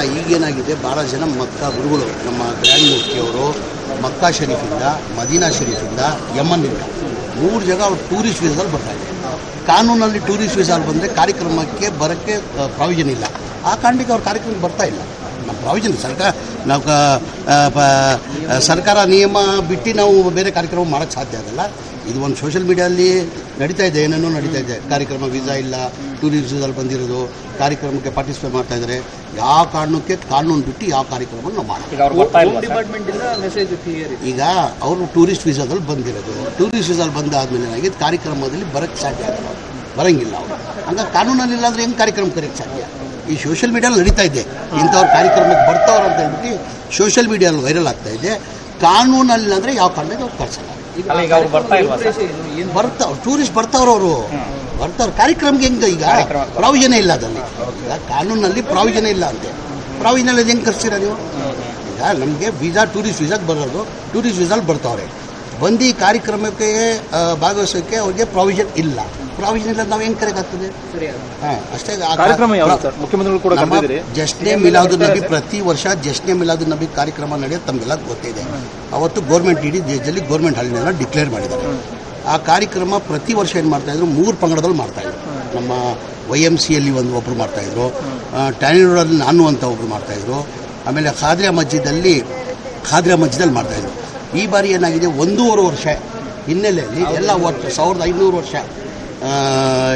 ಅಲ್ಲ ಈಗೇನಾಗಿದೆ ಭಾಳ ಜನ ಮಕ್ಕಾ ಗುರುಗಳು, ನಮ್ಮ ಗ್ರ್ಯಾಂಡ್ ಮುಫ್ತಿಯವರು ಮಕ್ಕಾ ಶರೀಫಿಂದ, ಮದೀನಾ ಶರೀಫಿಂದ ಯಮನ್ನಿಂದ ಮೂರು ಜಾಗ ಅವ್ರು ಟೂರಿಸ್ಟ್ ವೀಸಾದಲ್ಲಿ ಬರ್ತಾ ಇದೆ ಕಾನೂನಲ್ಲಿ ಟೂರಿಸ್ಟ್ ವೀಸಾಲ್ ಬಂದರೆ ಕಾರ್ಯಕ್ರಮಕ್ಕೆ ಬರೋಕ್ಕೆ ಪ್ರಾವಿಷನ್ ಇಲ್ಲ. ಆ ಕಾರಣಕ್ಕೆ ಅವ್ರ ಕಾರ್ಯಕ್ರಮಕ್ಕೆ ಬರ್ತಾ ಇಲ್ಲ. ಪ್ರಾವಿಷನ್ ಸರ್ಕಾರ ನಾವು ಕ- ಪ- ಸರ್ಕಾರ ನಿಯಮ ಬಿಟ್ಟು ನಾವು ಬೇರೆ ಕಾರ್ಯಕ್ರಮ ಮಾಡೋಕ್ಕೆ ಸಾಧ್ಯ ಆಗಲ್ಲ. ಇದು ಒಂದು ಸೋಷಿಯಲ್ ಮೀಡಿಯಲ್ಲಿ ನಡೀತಾ ಇದೆ ಏನೇನೋ ನಡೀತಾ ಇದೆ. ಕಾರ್ಯಕ್ರಮ ವೀಸಾ ಇಲ್ಲ ಟೂರಿಸದಲ್ಲಿ ಬಂದಿರೋದು ಕಾರ್ಯಕ್ರಮಕ್ಕೆ ಪಾರ್ಟಿಸಿಪೇಟ್ ಮಾಡ್ತಾ ಇದ್ದಾರೆ ಯಾವ ಕಾರಣಕ್ಕೆ ಕಾನೂನು ಬಿಟ್ಟು ಯಾವ ಕಾರ್ಯಕ್ರಮ ನಾವು ಮಾಡ್ತೀವಿ ಈಗ ಅವ್ರು ಇಲ್ಲ ಡಿಪಾರ್ಟ್ಮೆಂಟ್ ಇಂದ ಮೆಸೇಜ್ ಕ್ಲಿಯರ್ ಈಗ ಅವರು ಟೂರಿಸ್ಟ್ ವೀಸಾದಲ್ಲಿ ಬಂದಿರೋದು. ಟೂರಿಸ್ಟ್ ವೀಸಾದಲ್ಲಿ ಬಂದಾದ್ಮೇಲೆ ಏನಾಗಿದೆ? ಕಾರ್ಯಕ್ರಮದಲ್ಲಿ ಬರೋಕ್ಕೆ ಸಾಧ್ಯ ಆಗಲ್ಲ. ಬರೋಂಗಿಲ್ಲ ಬರಂಗಿಲ್ಲ ಅವರು. ಹಂಗಾಗಿ ಕಾನೂನಲ್ಲಿ ಇಲ್ಲಾಂದ್ರೆ ಹೆಂಗೆ ಕಾರ್ಯಕ್ರಮ ಕರೆಯಕ್ಕೆ ಸಾಧ್ಯ? ಈ ಸೋಷಿಯಲ್ ಮೀಡಿಯಲ್ಲಿ ನಡೀತಾ ಇದೆ. ಇಂಥವ್ರ ಕಾರ್ಯಕ್ರಮಕ್ಕೆ ಬರ್ತಾವ್ರು ಅಂತ ಹೇಳ್ಬಿಟ್ಟು ಸೋಷಿಯಲ್ ಮೀಡಿಯಲ್ಲಿ ವೈರಲ್ ಆಗ್ತಾ ಇದೆ. ಕಾನೂನಲ್ಲಿ ಅಂದರೆ ಯಾವ ಕಾರಣಕ್ಕೆ ಅವ್ರು ಕಳ್ಸಲ್ಲ. ಬರ್ತಾವ್ ಟೂರಿಸ್ಟ್ ಬರ್ತಾವ್ರು ಅವರು. ಬರ್ತಾವ್ರು. ಕಾರ್ಯಕ್ರಮಕ್ಕೆ ಹೆಂಗೆ ಈಗ? ಪ್ರಾವಿಷನ್ ಇಲ್ಲ ಅದಲ್ಲಿ ಈಗ ಕಾನೂನಲ್ಲಿ ಪ್ರಾವಿಷನ್ ಇಲ್ಲ ಅಂತೆ. ಪ್ರಾವಿಷನ್ ಅದು ಹೆಂಗೆ ಕರ್ಸ್ತೀರ ನೀವು? ಈಗ ನಮಗೆ ವೀಸಾ ಟೂರಿಸ್ಟ್ ವೀಸಾಗೆ ಬರೋದು. ಟೂರಿಸ್ಟ್ ವೀಸಾಲ್ಲಿ ಬರ್ತಾವ್ರೆ. ಬಂದು ಕಾರ್ಯಕ್ರಮಕ್ಕೆ ಭಾಗವಹಿಸೋಕ್ಕೆ ಅವ್ರಿಗೆ ಪ್ರಾವಿಷನ್ ಇಲ್ಲ. ಪ್ರಾವಿಷನ್ ಇಲ್ಲ ನಾವು ಹೆಂಗೆ ಕರೆಕ್ಟಾಗ್ತದೆ ಹಾಂ ಅಷ್ಟೇ ಕಾರ್ಯಕ್ರಮ ಯಾವುದು ಸರ್? ಮುಖ್ಯಮಂತ್ರಿಗಳು ಕೂಡ ಜಶ್ನೆ ಮಿಲಾದು ನಬಿ ಪ್ರತಿ ವರ್ಷ ಜಶ್ನೆ ಮಿಲಾದು ನಬಿ ಕಾರ್ಯಕ್ರಮ ನಡೆಯೋದು ತಮಗೆಲ್ಲ ಗೊತ್ತಿದೆ. ಅವತ್ತು ಗೋರ್ಮೆಂಟ್ ಇಡೀ ದೇಶದಲ್ಲಿ ಗೌರ್ಮೆಂಟ್ ಹಾಲಿನೆಲ್ಲ ಡಿಕ್ಲೇರ್ ಮಾಡಿದ್ದಾರೆ. ಆ ಕಾರ್ಯಕ್ರಮ ಪ್ರತಿ ವರ್ಷ ಏನು ಮಾಡ್ತಾಯಿದ್ರು ಮೂರು ಪಂಗಡದಲ್ಲಿ ಮಾಡ್ತಾಯಿದ್ರು ನಮ್ಮ ವೈ ಎಂ ಸಿಯಲ್ಲಿ ಒಂದು ಒಬ್ಬರು ಮಾಡ್ತಾಯಿದ್ರು ಟ್ಯಾನಿ ರೋಡಲ್ಲಿ ನಾನು ಅಂತ ಒಬ್ಬರು ಮಾಡ್ತಾಯಿದ್ರು ಆಮೇಲೆ ಖಾದ್ರಿಯಾ ಮಸ್ಜಿದಲ್ಲಿ ಖಾದ್ರಿಯಾ ಮಸ್ಜಿದಲ್ಲಿ ಮಾಡ್ತಾಯಿದ್ರು ಈ ಬಾರಿ ಏನಾಗಿದೆ? ಒಂದೂವರೆ ವರ್ಷ ಹಿನ್ನೆಲೆಯಲ್ಲಿ ಎಲ್ಲ ವರ್ಷ ಸಾವಿರದ ಐನೂರು ವರ್ಷ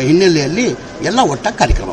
ಹಿನ್ನೆಲೆಯಲ್ಲಿ ಎಲ್ಲ ಒಟ್ಟ ಕಾರ್ಯಕ್ರಮ.